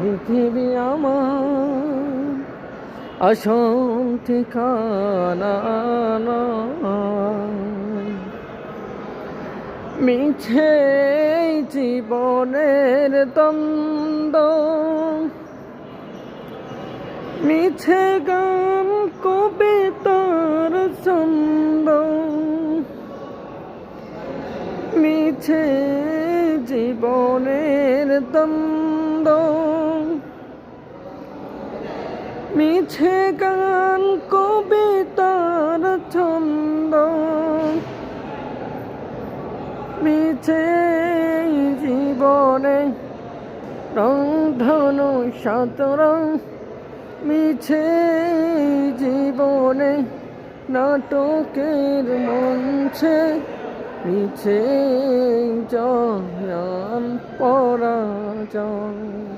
পৃথিবী আমার আসল ঠিকানা মিছে জীবনের দ্বন্দ্ব মিছে গান কবিতার ছন্দ? মিছে জীবনের দ্বন্দ্ব। মিছে গান কবিতার ছন্দ? মিছে জীবনে রংধনু শতরং মিছে জীবনে নাটকের মঞ্চে মিছে জয়ান পরাজয়